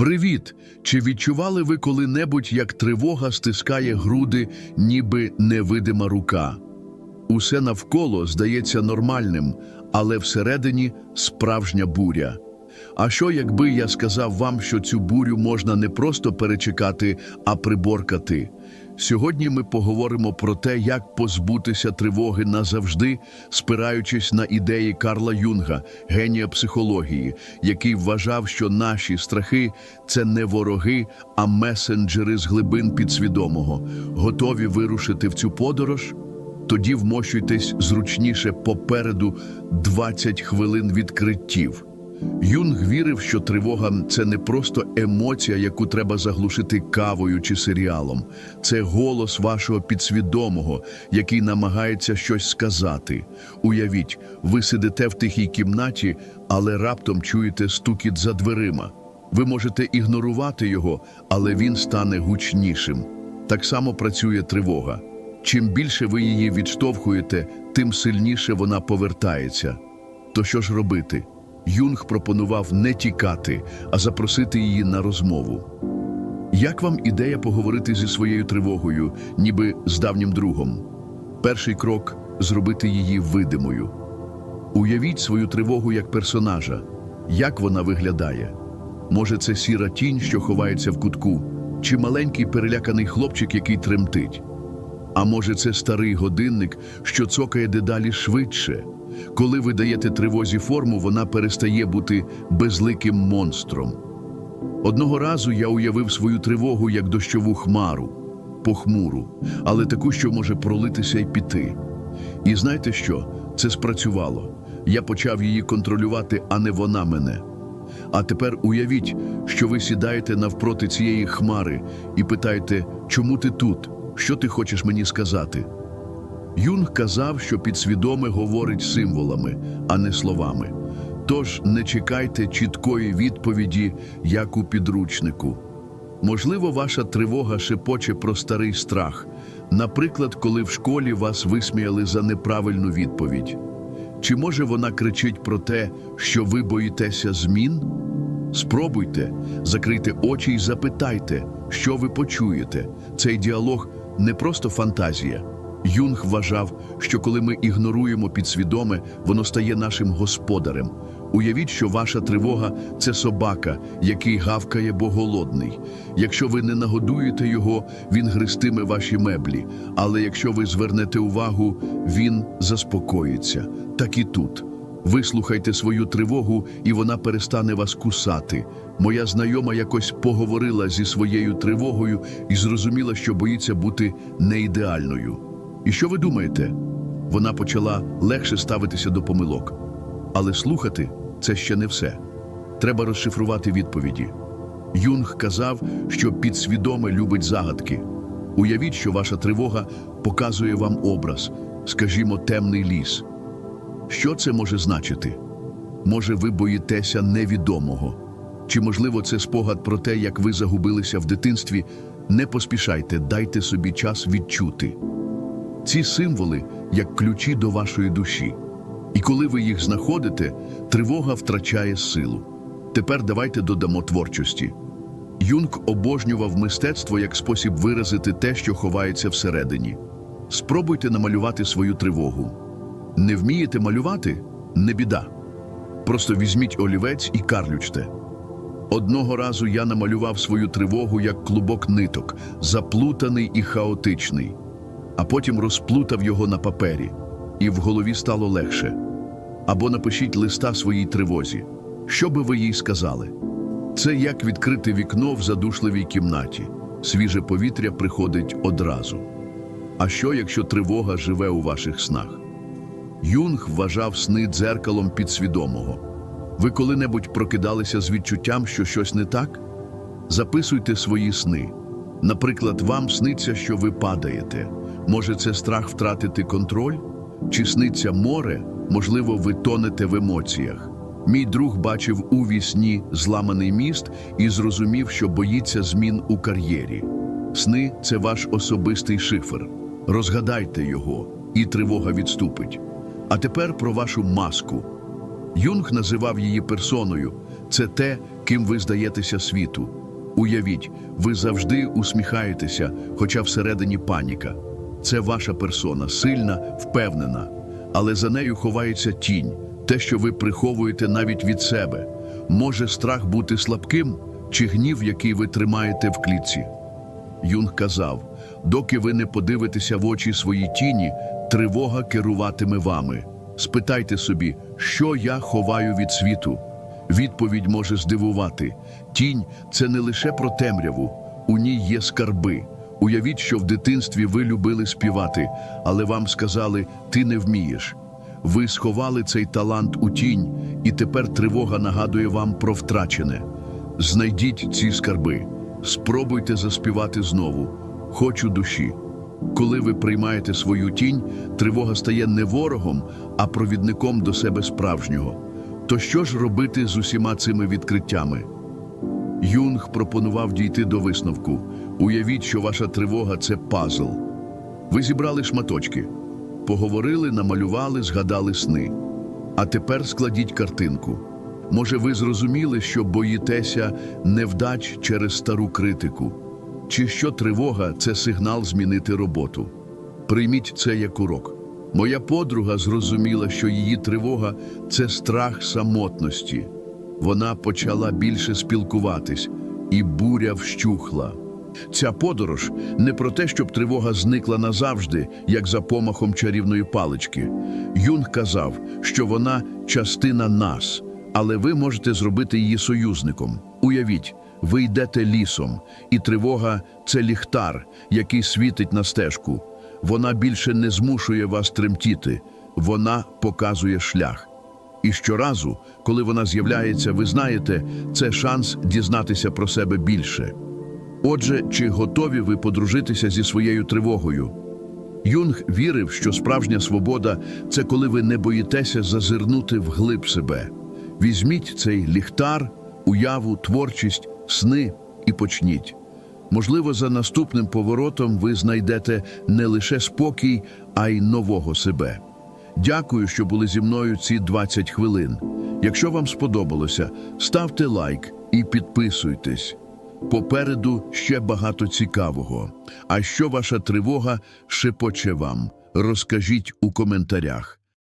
Привіт! Чи відчували ви коли-небудь, як тривога стискає груди, ніби невидима рука? Усе навколо здається нормальним, але всередині справжня буря. А що, якби я сказав вам, що цю бурю можна не просто перечекати, а приборкати? Сьогодні ми поговоримо про те, як позбутися тривоги назавжди, спираючись на ідеї Карла Юнга, генія психології, який вважав, що наші страхи це не вороги, а месенджери з глибин підсвідомого. Готові вирушити в цю подорож? Тоді вмощуйтесь зручніше попереду 20 хвилин відкриттів. Юнг вірив, що тривога це не просто емоція, яку треба заглушити кавою чи серіалом. Це голос вашого підсвідомого, який намагається щось сказати. Уявіть, ви сидите в тихій кімнаті, але раптом чуєте стукіт за дверима. Ви можете ігнорувати його, але він стане гучнішим. Так само працює тривога. Чим більше ви її відштовхуєте, тим сильніше вона повертається. То що ж робити? Юнг пропонував не тікати, а запросити її на розмову. Як вам ідея поговорити зі своєю тривогою, ніби з давнім другом? Перший крок зробити її видимою. Уявіть свою тривогу як персонажа. Як вона виглядає? Може, це сіра тінь, що ховається в кутку, чи маленький переляканий хлопчик, який тремтить? А може, це старий годинник, що цокає дедалі швидше. Коли ви даєте тривозі форму, вона перестає бути безликим монстром. Одного разу я уявив свою тривогу як дощову хмару, похмуру, але таку, що може пролитися і піти. І знаєте що? Це спрацювало. Я почав її контролювати, а не вона мене. А тепер уявіть, що ви сідаєте навпроти цієї хмари і питаєте, чому ти тут? Що ти хочеш мені сказати? Юнг казав, що підсвідоме говорить символами, а не словами. Тож не чекайте чіткої відповіді, як у підручнику. Можливо, ваша тривога шепоче про старий страх, наприклад, коли в школі вас висміяли за неправильну відповідь. Чи може вона кричить про те, що ви боїтеся змін? Спробуйте, закрийте очі і запитайте, що ви почуєте. Цей діалог не просто фантазія. Юнг вважав, що коли ми ігноруємо підсвідоме, воно стає нашим господарем. Уявіть, що ваша тривога це собака, який гавкає, бо голодний. Якщо ви не нагодуєте його, він гристиме ваші меблі. Але якщо ви звернете увагу, він заспокоїться. Так і тут. Вислухайте свою тривогу, і вона перестане вас кусати. Моя знайома якось поговорила зі своєю тривогою і зрозуміла, що боїться бути неідеальною. І що ви думаєте? Вона почала легше ставитися до помилок. Але слухати це ще не все. Треба розшифрувати відповіді. Юнг казав, що підсвідоме любить загадки. Уявіть, що ваша тривога показує вам образ, скажімо, темний ліс. Що це може значити? Може, ви боїтеся невідомого? Чи, можливо, це спогад про те, як ви загубилися в дитинстві? Не поспішайте, дайте собі час відчути. Ці символи як ключі до вашої душі. І коли ви їх знаходите, тривога втрачає силу. Тепер давайте додамо творчості. Юнг обожнював мистецтво як спосіб виразити те, що ховається всередині. Спробуйте намалювати свою тривогу. Не вмієте малювати? Не біда. Просто візьміть олівець і карлючте. Одного разу я намалював свою тривогу як клубок ниток, заплутаний і хаотичний, а потім розплутав його на папері, і в голові стало легше. Або напишіть листа своїй тривозі. Що би ви їй сказали? Це як відкрити вікно в задушливій кімнаті. Свіже повітря приходить одразу. А що, якщо тривога живе у ваших снах? Юнг вважав сни дзеркалом підсвідомого. Ви коли-небудь прокидалися з відчуттям, що щось не так? Записуйте свої сни. Наприклад, вам сниться, що ви падаєте. Може, це страх втратити контроль? Чи море? Можливо, ви тонете в емоціях. Мій друг бачив у вісні зламаний міст і зрозумів, що боїться змін у кар'єрі. Сни це ваш особистий шифр. Розгадайте його, і тривога відступить. А тепер про вашу маску. Юнг називав її персоною. Це те, ким ви здаєтеся світу. Уявіть, ви завжди усміхаєтеся, хоча всередині паніка. Це ваша персона, сильна, впевнена, але за нею ховається тінь, те, що ви приховуєте навіть від себе. Може страх бути слабким чи гнів, який ви тримаєте в клітці. Юнг казав: доки ви не подивитеся в очі своїй тіні, тривога керуватиме вами. Спитайте собі, що я ховаю від світу. Відповідь може здивувати. Тінь це не лише про темряву, у ній є скарби. Уявіть, що в дитинстві ви любили співати, але вам сказали, ти не вмієш. Ви сховали цей талант у тінь, і тепер тривога нагадує вам про втрачене. Знайдіть ці скарби, спробуйте заспівати знову. Хочу душі. Коли ви приймаєте свою тінь, тривога стає не ворогом, а провідником до себе справжнього. То що ж робити з усіма цими відкриттями? Юнг пропонував дійти до висновку. Уявіть, що ваша тривога це пазл. Ви зібрали шматочки, поговорили, намалювали, згадали сни. А тепер складіть картинку. Може, ви зрозуміли, що боїтеся невдач через стару критику, чи що тривога це сигнал змінити роботу. Прийміть це як урок. Моя подруга зрозуміла, що її тривога це страх самотності. Вона почала більше спілкуватись, і буря вщухла. Ця подорож не про те, щоб тривога зникла назавжди, як за помахом чарівної палички. Юнг казав, що вона частина нас, але ви можете зробити її союзником. Уявіть, ви йдете лісом, і тривога це ліхтар, який світить на стежку. Вона більше не змушує вас тремтіти, вона показує шлях. І щоразу, коли вона з'являється, ви знаєте, це шанс дізнатися про себе більше. Отже, чи готові ви подружитися зі своєю тривогою? Юнг вірив, що справжня свобода це коли ви не боїтеся зазирнути вглиб себе. Візьміть цей ліхтар, уяву, творчість, сни і почніть. Можливо, за наступним поворотом ви знайдете не лише спокій, а й нового себе. Дякую, що були зі мною ці 20 хвилин. Якщо вам сподобалося, ставте лайк і підписуйтесь. Попереду ще багато цікавого. А що ваша тривога шепоче вам? Розкажіть у коментарях.